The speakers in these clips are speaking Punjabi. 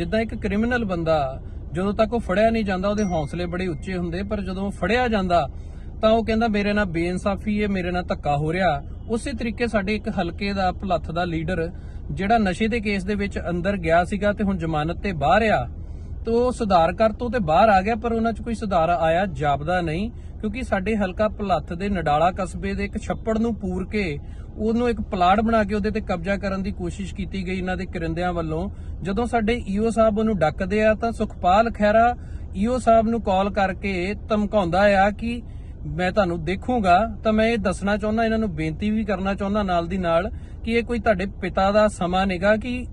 ਜਿੱਦਾਂ ਇੱਕ ਕ੍ਰਿਮੀਨਲ ਬੰਦਾ ਜਦੋਂ ਤੱਕ ਉਹ ਫੜਿਆ ਨਹੀਂ ਜਾਂਦਾ, ਉਹਦੇ ਹੌਸਲੇ ਬੜੇ ਉੱਚੇ ਹੁੰਦੇ, ਪਰ ਜਦੋਂ ਉਹ ਫੜਿਆ ਜਾਂਦਾ, ਤਾਂ ਉਹ ਕਹਿੰਦਾ ਮੇਰੇ ਨਾਲ ਬੇਇਨਸਾਫੀ ਹੈ, ਮੇਰੇ ਨਾਲ ਧੱਕਾ ਹੋ ਰਿਹਾ। ਉਸੇ ਤਰੀਕੇ ਸਾਡੇ ਇੱਕ ਹਲਕੇ ਦਾ ਭਲੱਥ ਦਾ ਲੀਡਰ ਜਿਹੜਾ ਨਸ਼ੇ ਦੇ ਕੇਸ ਦੇ ਵਿੱਚ ਅੰਦਰ ਗਿਆ ਸੀਗਾ ਤੇ ਹੁਣ ਜ਼ਮਾਨਤ ਤੇ ਬਾਹਰ ਆ, ਤੋ ਉਹ ਸੁਧਾਰ ਕਰ ਤੋਂ ਤੇ ਬਾਹਰ ਆ ਗਿਆ, ਪਰ ਉਹਨਾਂ 'ਚ ਕੋਈ ਸੁਧਾਰ ਆਇਆ ਜਾਪਦਾ ਨਹੀਂ। ਕਿਉਂਕਿ ਸਾਡੇ ਹਲਕਾ ਭਲੱਥ ਦੇ ਨਡਾਲਾ ਕਸਬੇ ਦੇ ਇੱਕ ਛੱਪੜ ਨੂੰ ਪੂਰ ਕੇ ਉਹਨੂੰ ਇੱਕ ਪਲਾਟ ਬਣਾ ਕੇ ਉਹਦੇ ਤੇ ਕਬਜ਼ਾ ਕਰਨ ਦੀ ਕੋਸ਼ਿਸ਼ ਕੀਤੀ ਗਈ ਇਹਨਾਂ ਦੇ ਕਰਿੰਦਿਆਂ ਵੱਲੋਂ। ਜਦੋਂ ਸਾਡੇ ਈਓ ਸਾਹਿਬ ਉਹਨੂੰ ਡੱਕਦੇ ਆ ਤਾਂ ਸੁਖਪਾਲ ਖਹਿਰਾ ਈਓ ਸਾਹਿਬ ਨੂੰ ਕਾਲ ਕਰਕੇ ਧਮਕਾਉਂਦਾ ਆ ਕਿ ਮੈਂ ਤੁਹਾਨੂੰ ਦੇਖੂੰਗਾ ਤਾਂ ਮੈਂ ਇਹ ਦੱਸਣਾ ਚਾਹੁੰਦਾ, ਇਹਨਾਂ ਨੂੰ ਬੇਨਤੀ ਵੀ ਕਰਨਾ ਚਾਹੁੰਦਾ ਨਾਲ ਦੀ ਨਾਲ ਕਿ ਇਹ ਕੋਈ ਤੁਹਾਡੇ ਪਿਤਾ ਦਾ ਸਮਾਂ ਨੇਗਾ ਕਿ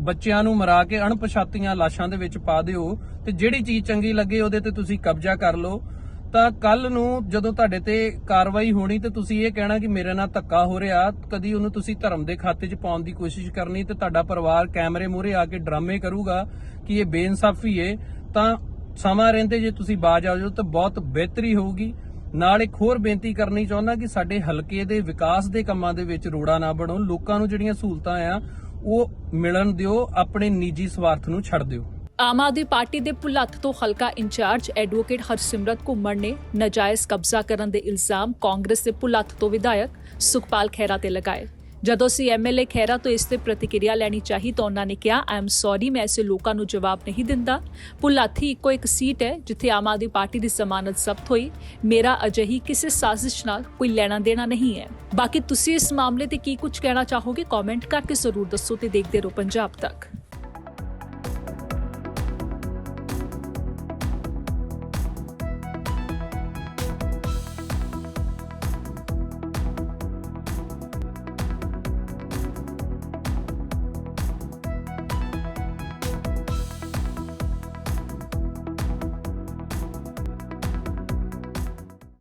ਬੱਚਿਆਂ ਨੂੰ ਮਰਾ ਕੇ ਅਣਪਛਾਤੀਆਂ ਲਾਸ਼ਾਂ ਦੇ ਵਿੱਚ ਪਾ ਦਿਓ ਤੇ ਜਿਹੜੀ ਚੀਜ਼ ਚੰਗੀ ਲੱਗੇ ਉਹਦੇ ਤੇ ਤੁਸੀਂ ਕਬਜ਼ਾ ਕਰ ਲਓ। ਤਾਂ ਕੱਲ ਨੂੰ ਜਦੋਂ ਤੁਹਾਡੇ ਤੇ ਕਾਰਵਾਈ ਹੋਣੀ ਤੇ ਤੁਸੀਂ ਇਹ ਕਹਿਣਾ ਕਿ ਮੇਰੇ ਨਾਲ ਧੱਕਾ ਹੋ ਰਿਹਾ, ਕਦੀ ਉਹਨੂੰ ਤੁਸੀਂ ਧਰਮ ਦੇ ਖਾਤੇ 'ਚ ਪਾਉਣ ਦੀ ਕੋਸ਼ਿਸ਼ ਕਰਨੀ ਤੇ ਤੁਹਾਡਾ ਪਰਿਵਾਰ ਕੈਮਰੇ ਮੂਹਰੇ ਆ ਕੇ ਡਰਾਮੇ ਕਰੂਗਾ ਕਿ ਇਹ ਬੇਇਨਸਾਫੀ ਏ, ਤਾਂ ਸਮਾਂ ਰਹਿੰਦੇ ਜੇ ਤੁਸੀਂ ਬਾਜ ਆ ਜਾਓ ਤਾਂ ਬਹੁਤ ਬਿਹਤਰੀ ਹੋਊਗੀ। ਨਾਲ ਇੱਕ ਹੋਰ ਬੇਨਤੀ ਕਰਨੀ ਚਾਹੁੰਦਾ ਕਿ ਸਾਡੇ ਹਲਕੇ ਦੇ ਵਿਕਾਸ ਦੇ ਕੰਮਾਂ ਦੇ ਵਿੱਚ ਰੋੜਾ ਨਾ ਬਣੋ, ਲੋਕਾਂ ਨੂੰ ਜਿਹੜੀਆਂ ਸਹੂਲਤਾਂ ਆ, ਉਹ ਮਿਲਣ ਦਿਓ, ਆਪਣੇ ਨਿੱਜੀ ਸਵਾਰਥ ਨੂੰ ਛੱਡ ਦਿਓ। ਆਮ ਆਦਮੀ ਪਾਰਟੀ ਦੇ ਭੁਲੱਥ ਤੋਂ ਹਲਕਾ ਇੰਚਾਰਜ ਐਡਵੋਕੇਟ ਹਰਸਿਮਰਤ ਘੁੰਮਣ ਨੇ ਨਾਜਾਇਜ਼ ਕਬਜ਼ਾ ਕਰਨ ਦੇ ਇਲਜ਼ਾਮ ਕਾਂਗਰਸ ਦੇ ਭੁਲੱਥ ਤੋਂ ਵਿਧਾਇਕ ਸੁਖਪਾਲ ਖਹਿਰਾ ਤੇ ਲਗਾਏ। ਜਦੋਂ ਸੀ ਐਮਐਲਏ ਖਹਿਰਾ ਤੋਂ ਇਸ ਤੇ ਪ੍ਰਤੀਕਿਰਿਆ ਲੈਣੀ ਚਾਹੀ ਤਾਂ ਉਹਨਾਂ ਨੇ ਕਿਹਾ ਆਈ ਐਮ ਸੌਰੀ ਮੈਂ ਐਸੇ ਲੋਕਾਂ ਨੂੰ ਜਵਾਬ ਨਹੀਂ ਦਿੰਦਾ। ਭੁਲੱਥ ਹੀ ਇੱਕੋ ਇੱਕ ਸੀਟ ਹੈ ਜਿੱਥੇ ਆਮ ਆਦਮੀ ਪਾਰਟੀ ਦੀ ਜ਼ਮਾਨਤ ਜ਼ਬਤ ਹੋਈ। ਮੇਰਾ ਅਜਿਹੀ ਕਿਸੇ ਸਾਜ਼ਿਸ਼ ਨਾਲ ਕੋਈ ਲੈਣਾ ਦੇਣਾ ਨਹੀਂ ਹੈ। ਬਾਕੀ ਤੁਸੀਂ ਇਸ ਮਾਮਲੇ ਤੇ ਕੀ ਕੁਝ ਕਹਿਣਾ ਚਾਹੋਗੇ ਕਮੈਂਟ ਕਰਕੇ ਜ਼ਰੂਰ ਦੱਸੋ ਤੇ ਦੇਖਦੇ ਰਹੋ ਪੰਜਾਬ ਤੱਕ।